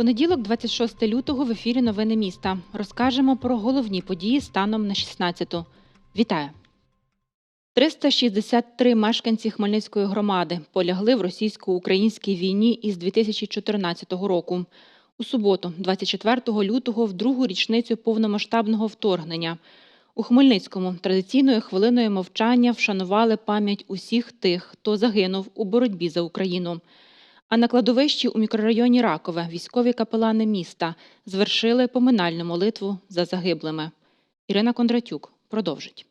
Понеділок, 26 лютого, в ефірі Новини міста. Розкажемо про головні події станом на 16-ту. Вітаю! 363 мешканці Хмельницької громади полягли в російсько-українській війні із 2014 року. У суботу, 24 лютого, в другу річницю повномасштабного вторгнення. У Хмельницькому традиційною хвилиною мовчання вшанували пам'ять усіх тих, хто загинув у боротьбі за Україну. А на кладовищі у мікрорайоні Ракове військові капелани міста звершили поминальну молитву за загиблими. Ірина Кондратюк продовжить.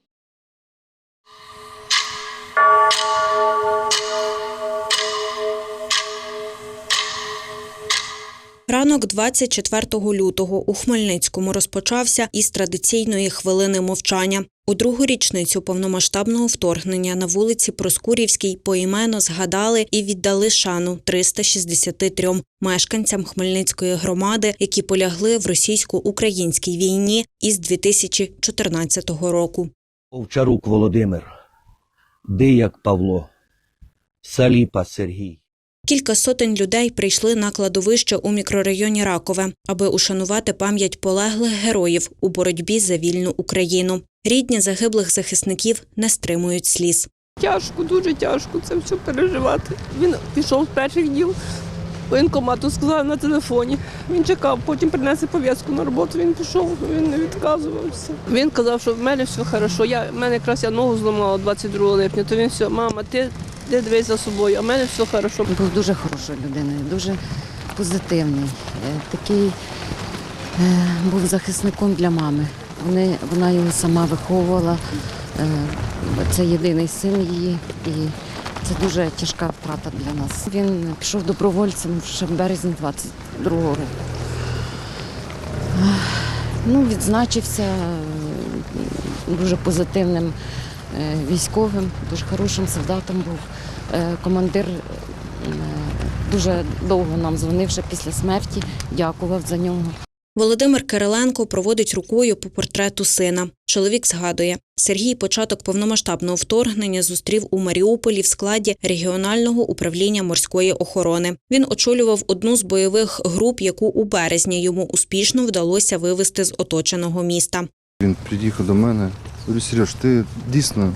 Ранок 24 лютого у Хмельницькому розпочався із традиційної хвилини мовчання. У другу річницю повномасштабного вторгнення на вулиці Проскурівській поіменно згадали і віддали шану 363 мешканцям Хмельницької громади, які полягли в російсько-українській війні із 2014 року. Овчарук Володимир, Дияк Павло, Саліпа Сергій. Кілька сотень людей прийшли на кладовище у мікрорайоні Ракове, аби ушанувати пам'ять полеглих героїв у боротьбі за вільну Україну. Рідні загиблих захисників не стримують сліз. Тяжко, дуже тяжко це все переживати. Він пішов з перших діл. Воєнкомату сказав на телефоні. Він чекав, потім принесе пов'язку на роботу. Він пішов, він не відказувався. Він казав, що в мене все хорошо. Я, в мене якраз я ногу зламала 22 липня, то він все, мама, ти, ти дивись за собою, а в мене все хорошо. Був дуже хорошою людиною, дуже позитивний. Е, Такий е, був захисником для мами. Вони, вона його сама виховувала. Е, Це єдиний син її. І це дуже тяжка втрата для нас. Він пішов добровольцем ще в березні 22-го року. Ну, відзначився дуже позитивним військовим, дуже хорошим солдатом був. Е, Командир е, дуже довго нам дзвонив ще після смерті, дякував за нього. Володимир Кириленко проводить рукою по портрету сина. Чоловік згадує, Сергій початок повномасштабного вторгнення зустрів у Маріуполі в складі регіонального управління морської охорони. Він очолював одну з бойових груп, яку у березні йому успішно вдалося вивести з оточеного міста. Він під'їхав до мене. Говорю, Сереж, ти дійсно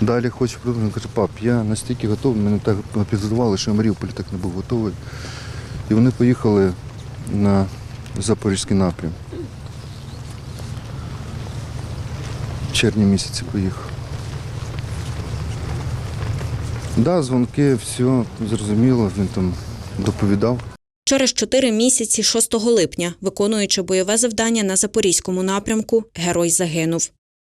далі хочеш продовжувати? Каже, пап, я настільки готовий, мене так підготували, що в так не був готовий. І вони поїхали на Запорізький напрям. В червні місяці поїхав. Да, дзвонки, все зрозуміло, він там доповідав. Через чотири місяці 6 липня, виконуючи бойове завдання на запорізькому напрямку, герой загинув.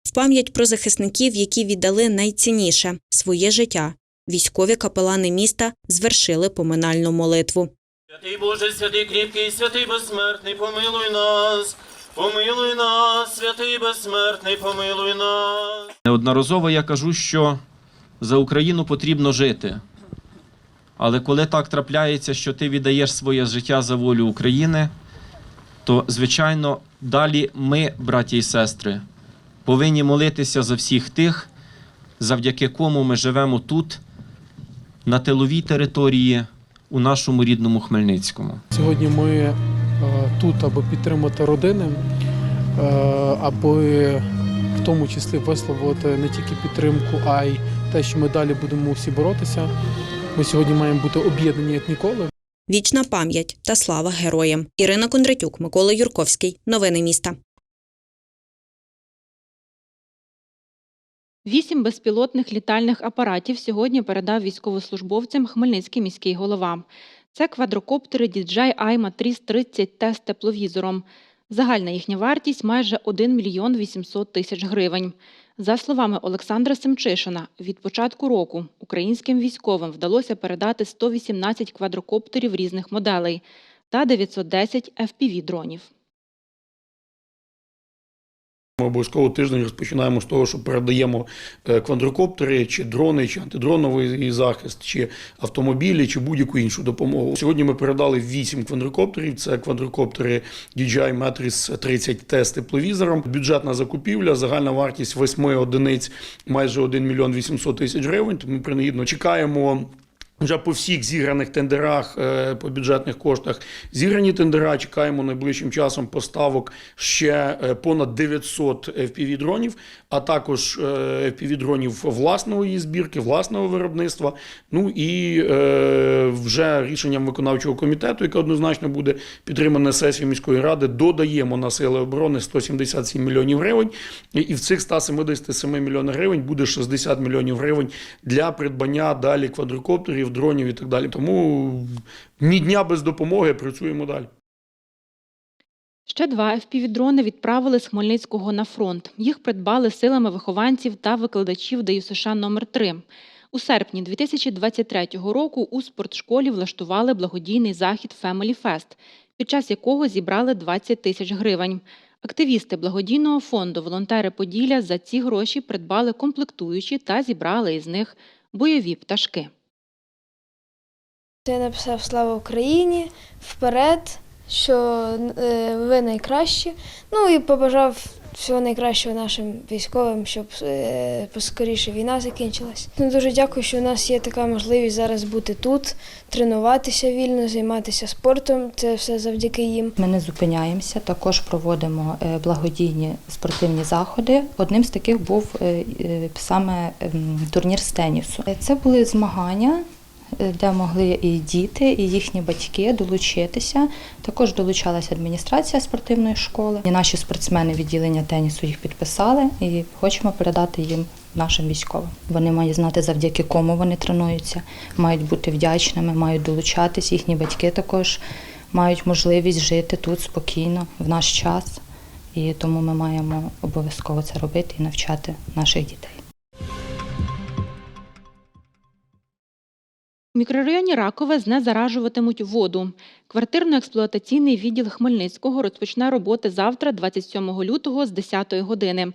В пам'ять про захисників, які віддали найцінніше своє життя. Військові капелани міста звершили поминальну молитву. Святий Боже, святий кріпкий, святий безсмертний, помилуй нас, помилуй нас, святий безсмертний, помилуй нас. Неодноразово я кажу, що за Україну потрібно жити. Але коли так трапляється, що ти віддаєш своє життя за волю України, то, звичайно, далі ми, браті і сестри, повинні молитися за всіх тих, завдяки кому ми живемо тут, на тиловій території, у нашому рідному Хмельницькому. Сьогодні ми е, тут, аби підтримати родини, е, аби в тому числі висловити не тільки підтримку, а й те, що ми далі будемо всі боротися. Ми сьогодні маємо бути об'єднані як ніколи. Вічна пам'ять та слава героям. Ірина Кондратюк, Микола Юрковський. Новини міста. Вісім безпілотних літальних апаратів сьогодні передав військовослужбовцям Хмельницький міський голова. Це квадрокоптери DJI iMatrice 30 T з тепловізором. Загальна їхня вартість майже 1 мільйон 800 тисяч гривень. За словами Олександра Семчишина, від початку року українським військовим вдалося передати 118 квадрокоптерів різних моделей та 910 FPV-дронів. Ми обов'язково тиждень розпочинаємо з того, що передаємо е, квадрокоптери, чи дрони, чи антидроновий захист, чи автомобілі, чи будь-яку іншу допомогу. Сьогодні ми передали 8 квадрокоптерів. Це квадрокоптери DJI Matrix 30T з тепловізором. Бюджетна закупівля, загальна вартість 8 одиниць майже 1 мільйон 800 тисяч гривень. Тому принагідно чекаємо. Вже по всіх зіграних тендерах е, по бюджетних коштах зіграні тендера. Чекаємо найближчим часом поставок ще е, понад 900 fpv дронів, а також е, fpv дронів власного її збірки, власного виробництва. Ну і вже рішенням виконавчого комітету, яке однозначно буде підтримане сесією міської ради, додаємо на сили оборони 177 мільйонів гривень. І в цих 177 мільйонів гривень буде 60 мільйонів гривень для придбання далі квадрокоптерів, дронів і так далі. Тому ні дня без допомоги працюємо далі. Ще два FPV-дрони відправили з Хмельницького на фронт. Їх придбали силами вихованців та викладачів ДЮСШ номер 3 У серпні 2023 року у спортшколі влаштували благодійний захід Family Fest, під час якого зібрали 20 тисяч гривень. Активісти благодійного фонду Волонтери Поділля за ці гроші придбали комплектуючі та зібрали із них бойові пташки. Я написав Слава Україні вперед, що е, ви найкращі. Ну і побажав всього найкращого нашим військовим, щоб е, поскоріше війна закінчилась. Ну, дуже дякую, що у нас є така можливість зараз бути тут, тренуватися вільно, займатися спортом. Це все завдяки їм. Ми не зупиняємося, також проводимо е, благодійні спортивні заходи. Одним з таких був саме турнір з тенісу. Це були змагання. Е, Де могли і діти, і їхні батьки долучитися. Також долучалася адміністрація спортивної школи. І наші спортсмени відділення тенісу їх підписали і хочемо передати їм нашим військовим. Вони мають знати, завдяки кому вони тренуються, мають бути вдячними, мають долучатись. Їхні батьки також мають можливість жити тут спокійно в наш час. І тому ми маємо обов'язково це робити і навчати наших дітей. У мікрорайоні Ракове знезаражуватимуть воду. Квартирно-експлуатаційний відділ Хмельницького розпочне роботи завтра, 27 лютого, з 10 години.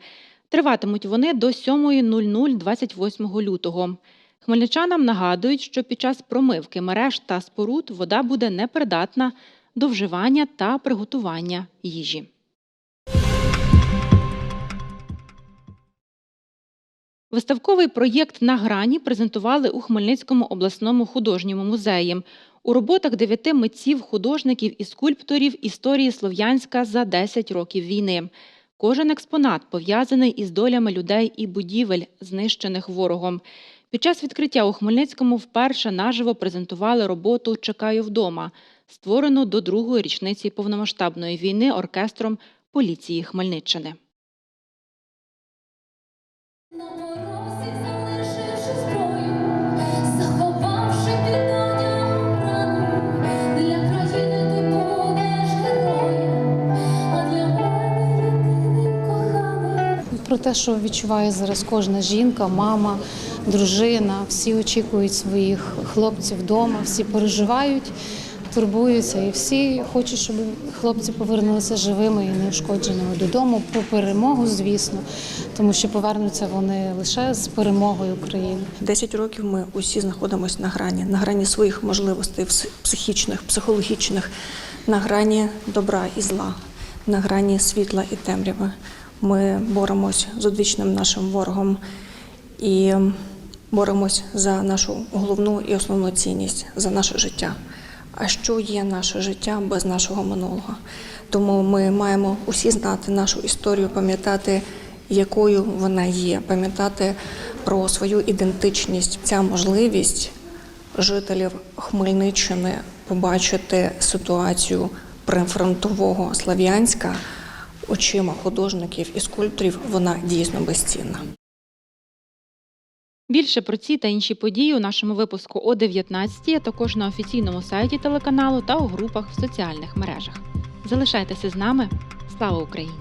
Триватимуть вони до 7.00 28 лютого. Хмельничанам нагадують, що під час промивки мереж та споруд вода буде непридатна до вживання та приготування їжі. Виставковий проєкт на грані презентували у Хмельницькому обласному художньому музеї. У роботах дев'яти митців, художників і скульпторів історії Слов'янська за 10 років війни. Кожен експонат пов'язаний із долями людей і будівель, знищених ворогом. Під час відкриття у Хмельницькому вперше наживо презентували роботу Чекаю вдома, створену до другої річниці повномасштабної війни оркестром поліції Хмельниччини. Те, що відчуває зараз кожна жінка, мама, дружина, всі очікують своїх хлопців вдома, всі переживають, турбуються, і всі хочуть, щоб хлопці повернулися живими і неушкодженими додому по перемогу, звісно, тому що повернуться вони лише з перемогою України. 10 років ми усі знаходимося на грані, на грані своїх можливостей психічних, психологічних, на грані добра і зла, на грані світла і темряви. Ми боремось з одвічним нашим ворогом і боремось за нашу головну і основну цінність за наше життя. А що є наше життя без нашого минулого? Тому ми маємо усі знати нашу історію, пам'ятати, якою вона є, пам'ятати про свою ідентичність. Ця можливість жителів Хмельниччини побачити ситуацію прифронтового Слав'янська очима художників і скульпторів, вона дійсно безцінна. Більше про ці та інші події у нашому випуску о 19 а також на офіційному сайті телеканалу та у групах в соціальних мережах. Залишайтеся з нами. Слава Україні!